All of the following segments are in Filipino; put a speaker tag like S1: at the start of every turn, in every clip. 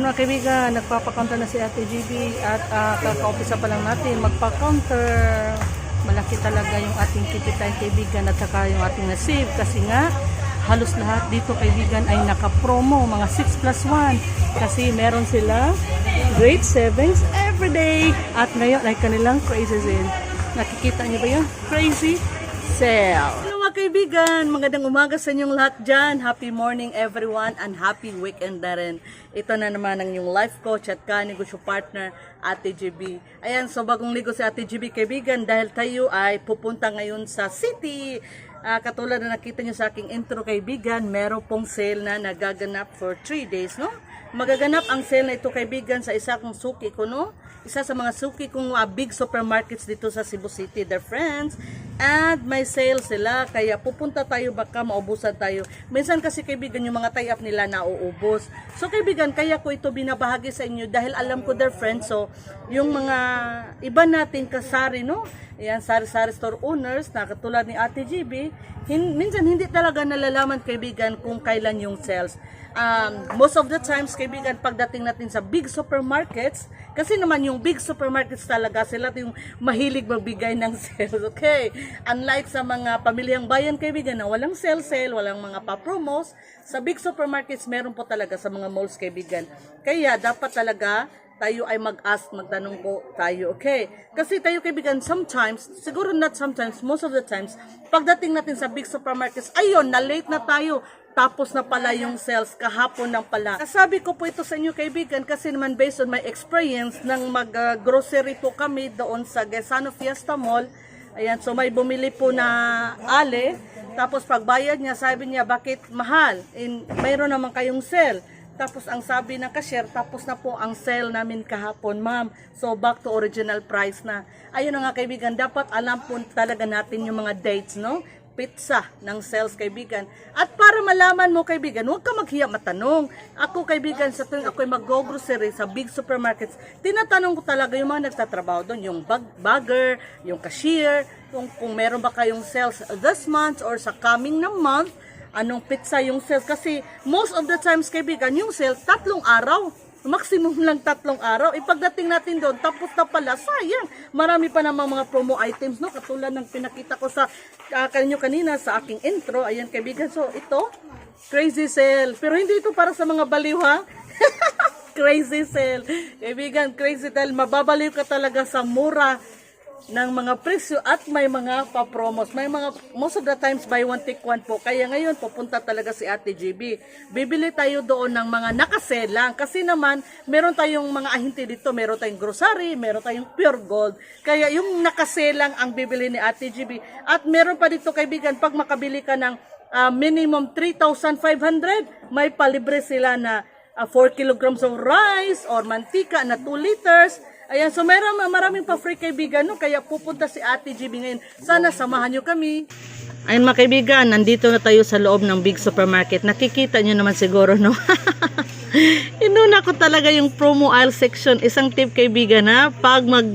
S1: Ayun mga kaibigan, nagpapakounter na si Ate GB at uh, kaka-umpisa pa lang natin magpa-counter. Malaki talaga yung ating kikitain kaibigan at saka yung ating nasib kasi nga halos lahat dito kaibigan ay naka-promo mga 6 plus 1 kasi meron sila grade 7s everyday at ngayon ay kanilang crazy sale. Nakikita niyo ba yun? Crazy sale. Kaibigan, magandang umaga sa inyong lahat dyan. Happy morning everyone and happy weekend na rin. Ito na naman ang inyong life coach at ka-negosyo partner, Ate GB. Ayan, so bagong ligo si Ate GB kaibigan dahil tayo ay pupunta ngayon sa city. Ah, katulad na nakita nyo sa aking intro kaibigan, meron pong sale na nagaganap for 3 days, no? Magaganap ang sale na ito kaibigan sa isa kong suki ko, no? Isa sa mga suki kong ah, big supermarkets dito sa Cebu City, their friends. And may sale sila, kaya pupunta tayo baka maubusan tayo. Minsan kasi kaibigan yung mga tie-up nila nauubos. So kaibigan, kaya ko ito binabahagi sa inyo dahil alam ko their friends. So yung mga iba nating kasari, no? Ayan, sari-sari store owners na katulad ni Ate GB, hin- minsan hindi talaga nalalaman kaibigan kung kailan yung sales. Um, most of the times kaibigan pagdating natin sa big supermarkets, kasi naman yung big supermarkets talaga sila yung mahilig magbigay ng sales, okay? Unlike sa mga pamilyang bayan kaibigan na walang sale sale, walang mga pa-promos, sa big supermarkets meron po talaga sa mga malls kaibigan. Kaya dapat talaga tayo ay mag-ask, magtanong po tayo, okay? Kasi tayo kaibigan, sometimes, siguro not sometimes, most of the times, pagdating natin sa big supermarkets, ayun, na-late na tayo, tapos na pala yung sales, kahapon lang pala. Kasabi ko po ito sa inyo kaibigan, kasi naman based on my experience, nang mag-grocery po kami doon sa Gesano Fiesta Mall, ayan, so may bumili po na ale, tapos pagbayad niya, sabi niya, bakit mahal? In, mayroon naman kayong sale. Tapos ang sabi ng cashier, tapos na po ang sale namin kahapon, ma'am. So back to original price na. Ayun na nga kaibigan, dapat alam po talaga natin yung mga dates, no? Pizza ng sales kaibigan. At para malaman mo kaibigan, huwag ka maghiya matanong. Ako kaibigan, sa tuwing ako'y mag-grocery sa big supermarkets, tinatanong ko talaga yung mga nagtatrabaho doon, yung bag bagger, yung cashier, kung, kung meron ba kayong sales this month or sa coming na month, anong pizza yung sales. Kasi most of the times, kaibigan, yung sales, tatlong araw. Maximum lang tatlong araw. Ipagdating natin doon, tapos na pala, sayang. Marami pa namang mga promo items, no? Katulad ng pinakita ko sa uh, kanyo kanina sa aking intro. Ayan, kaibigan. So, ito, crazy sale. Pero hindi ito para sa mga baliw, ha? crazy sale. Kaibigan, crazy sale. Mababaliw ka talaga sa mura ng mga presyo at may mga pa-promos. May mga, most of the times buy one take one po. Kaya ngayon, pupunta talaga si Ate GB. Bibili tayo doon ng mga nakaselang. Kasi naman, meron tayong mga ahinti dito. Meron tayong grocery, meron tayong pure gold. Kaya yung nakaselang ang bibili ni Ate GB. At meron pa dito kaibigan, pag makabili ka ng ah, minimum 3,500, may palibre sila na ah, 4 kilograms of rice or mantika na 2 liters. Ayan, so meron maraming pa free kaibigan, no? Kaya pupunta si Ate GB ngayon. Sana samahan nyo kami. Ayun mga kaibigan, nandito na tayo sa loob ng big supermarket. Nakikita nyo naman siguro, no? Inuna ko talaga yung promo aisle section. Isang tip kaibigan ha, pag mag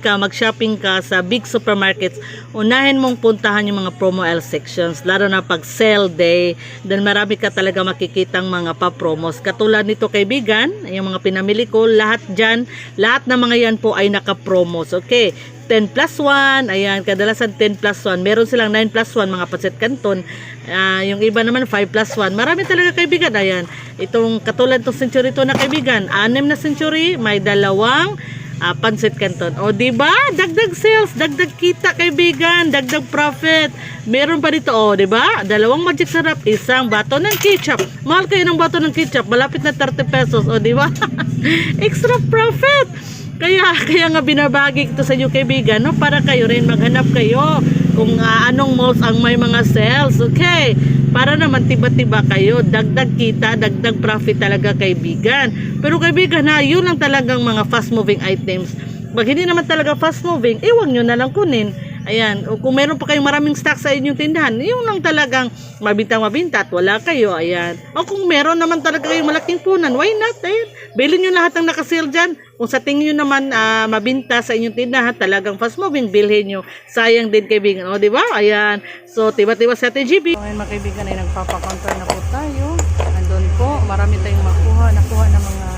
S1: ka, mag-shopping ka sa big supermarkets, unahin mong puntahan yung mga promo aisle sections. Lalo na pag sale day, then marami ka talaga makikitang mga pa-promos. Katulad nito kaibigan, yung mga pinamili ko, lahat dyan, lahat ng mga yan po ay naka-promos. Okay, 10 plus 1, ayan, kadalasan 10 plus 1. Meron silang 9 plus 1, mga pancit canton. Ah, yung iba naman 5 plus 1. Marami talaga kaibigan, ayan. Itong katulad itong century to na kaibigan, anim na century, may dalawang ah, pancit canton. O, di ba? Dagdag sales, dagdag kita kaibigan, dagdag profit. Meron pa dito, o, di ba? Dalawang magic sarap, isang bato ng ketchup. Mahal kayo ng bato ng ketchup, malapit na 30 pesos, o, di ba? Extra profit. Kaya kaya nga binabagi ito sa inyo kaibigan no para kayo rin maghanap kayo kung ah, anong malls ang may mga sales. Okay? Para naman tiba-tiba kayo, dagdag kita, dagdag profit talaga kaibigan. Pero kaibigan ha, yun lang talagang mga fast moving items. Pag hindi naman talaga fast moving, iwag nyo na lang kunin. Ayan, o kung meron pa kayong maraming stock sa inyong tindahan, yung lang talagang mabinta-mabinta at wala kayo, ayan. O kung meron naman talaga kayong malaking punan, why not? Ayan, bilhin nyo lahat ng nakasale dyan. Kung sa tingin nyo naman ah, mabinta sa inyong tindahan, talagang fast moving, bilhin nyo. Sayang din kaibigan. O, di ba? Ayan. So, tiba-tiba sa TGB. Ngayon mga kaibigan ay nagpapakounter na po tayo. Andun po, marami tayong makuha, nakuha ng mga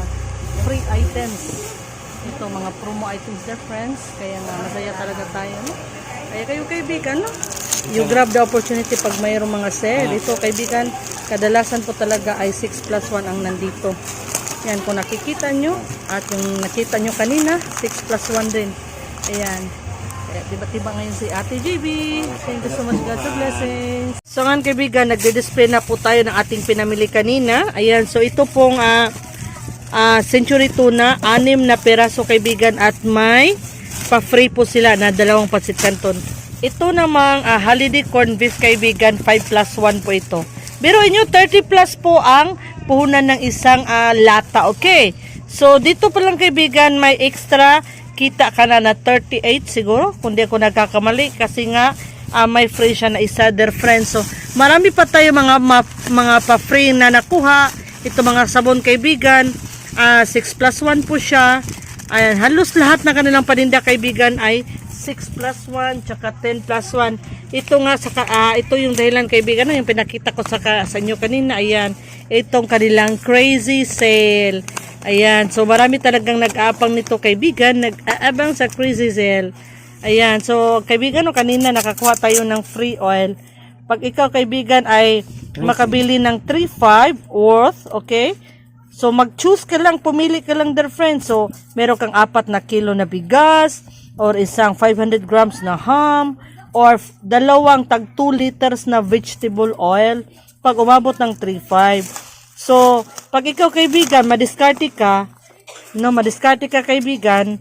S1: items. Ito, mga promo items there, friends. Kaya nga, masaya talaga tayo, no? Kaya kayo kaibigan, no? You grab the opportunity pag mayroong mga sale. Ito, kaibigan, kadalasan po talaga ay 6 plus 1 ang nandito. Yan, kung nakikita nyo, at yung nakita nyo kanina, 6 plus 1 din. Ayan. Kaya tiba-tiba ngayon si Ate JB. Thank you so much, God sa blessings. So ngayon kaibigan, nagde-display na po tayo ng ating pinamili kanina. Ayan, so ito pong ah, ah, century tuna, anim na peraso kaibigan at may pa-free po sila na dalawang pancit canton. Ito namang ah, holiday corn beef kaibigan, 5 plus 1 po ito. Pero inyo, 30 plus po ang puhunan ng isang ah, lata, okay? So, dito pa lang kaibigan, may extra kita ka na na 38 siguro, kung di ako nagkakamali, kasi nga ah, may free siya na isa, their friends. So, marami pa tayo mga, ma- mga pa-free na nakuha. Ito mga sabon kaibigan, ah 6 plus 1 po siya. Ayan, halos lahat na kanilang paninda kaibigan ay 6 plus 1 tsaka 10 plus 1. Ito nga sa ah, ito yung dahilan kaibigan no, yung pinakita ko sa sa inyo kanina. Ayan, itong kanilang crazy sale. Ayan, so marami talagang nag-aabang nito kaibigan, nag-aabang sa crazy sale. Ayan, so kaibigan no, kanina nakakuha tayo ng free oil. Pag ikaw kaibigan ay makabili ng 3.5 worth, okay? So mag-choose ka lang, pumili ka lang their friends. So meron kang apat na kilo na bigas or isang 500 grams na ham or dalawang tag 2 liters na vegetable oil pag umabot ng 3.5. So pag ikaw kaibigan, madiskarte ka, no, madiskarte ka kaibigan,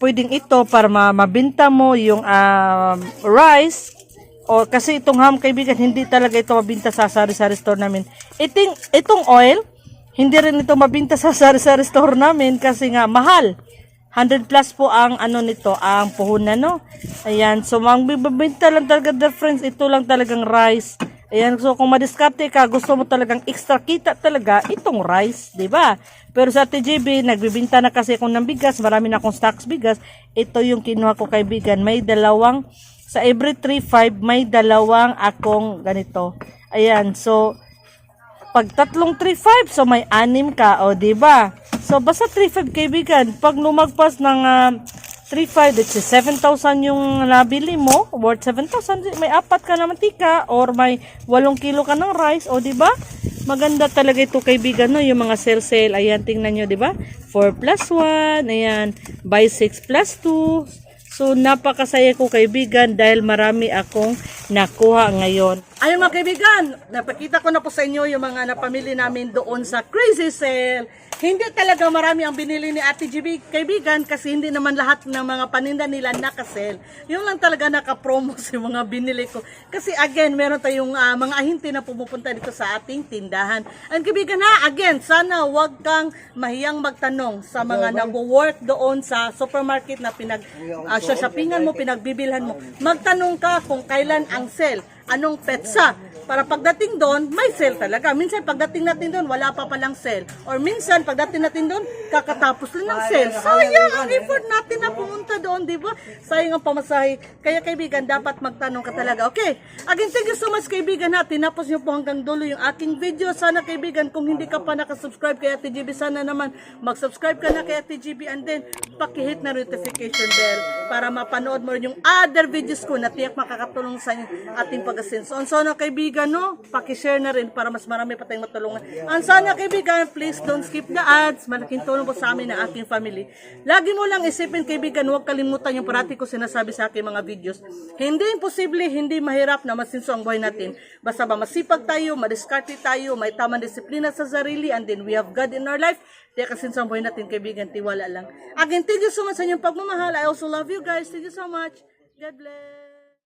S1: pwedeng ito para ma mabinta mo yung um, rice o kasi itong ham kaibigan hindi talaga ito mabinta sa sari-sari store namin. Iting itong oil hindi rin ito mabinta sa sari-sari store namin kasi nga mahal. 100 plus po ang ano nito, ang puhunan no. Ayan, so ang bibenta lang talaga the friends, ito lang talagang rice. Ayan, so kung madiskarte ka, gusto mo talagang extra kita talaga, itong rice, di ba? Pero sa TJB, nagbibinta na kasi ako ng bigas, marami na akong stocks bigas. Ito yung kinuha ko kaibigan, may dalawang, sa every 3.5, may dalawang akong ganito. Ayan, so, pag tatlong 3.5, so may anim ka, o ba? So, basta 3.5 kaibigan. Pag lumagpas ng ah, 3.5, it's 7,000 yung nabili mo, worth 7,000, may apat ka na mantika, or may 8 kilo ka ng rice, o ba? Maganda talaga ito kaibigan, no? Yung mga sale-sale, ayan, tingnan nyo, ba? 4 plus 1, ayan, buy 6 plus 2, So, napakasaya ko kaibigan dahil marami akong nakuha ngayon. Ayun mga kaibigan, napakita ko na po sa inyo yung mga napamili namin doon sa Crazy Sale. Hindi talaga marami ang binili ni Ate GB kaibigan kasi hindi naman lahat ng mga paninda nila nakasale. Yung lang talaga nakapromo sa mga binili ko. Kasi again, meron tayong ah, mga ahinti na pumupunta dito sa ating tindahan. And kaibigan ha, again, sana wag kang mahiyang magtanong sa mga nagwo-work doon sa supermarket na pinag ah, shoppingan mo, pinagbibilhan mo. Magtanong ka kung kailan ang sale, anong petsa. Para pagdating doon, may sale talaga. Minsan pagdating natin doon, wala pa palang sale. Or minsan pagdating natin doon, kakatapos lang ng sale. Sayang ang effort natin na pumunta doon, di ba? Sayang ang pamasahe. Kaya kaibigan, dapat magtanong ka talaga. Okay. Again, thank you so much kaibigan natin. Tinapos niyo po hanggang dulo yung aking video. Sana kaibigan, kung hindi ka pa nakasubscribe kay Ate GB, sana naman mag-subscribe ka na kay Ate GB and then pakihit na notification bell para mapanood mo rin yung other videos ko na tiyak makakatulong sa ating pag-asenso. Ang sana kaibigan, no? Pakishare na rin para mas marami pa tayong matulungan. Ang sana kaibigan, please don't skip the ads. Malaking tulong po sa amin ng aking family. Lagi mo lang isipin kaibigan, huwag kalimutan yung parati ko sinasabi sa aking mga videos. Hindi imposible, hindi mahirap na masinso ang buhay natin. Basta ba masipag tayo, madiskarte tayo, may tamang disiplina sa sarili, and then we have God in our life. Kaya kasi sa buhay natin, kaibigan, tiwala lang. Again, thank you so much sa inyong pagmamahal. I also love you guys. Thank you so much. God bless.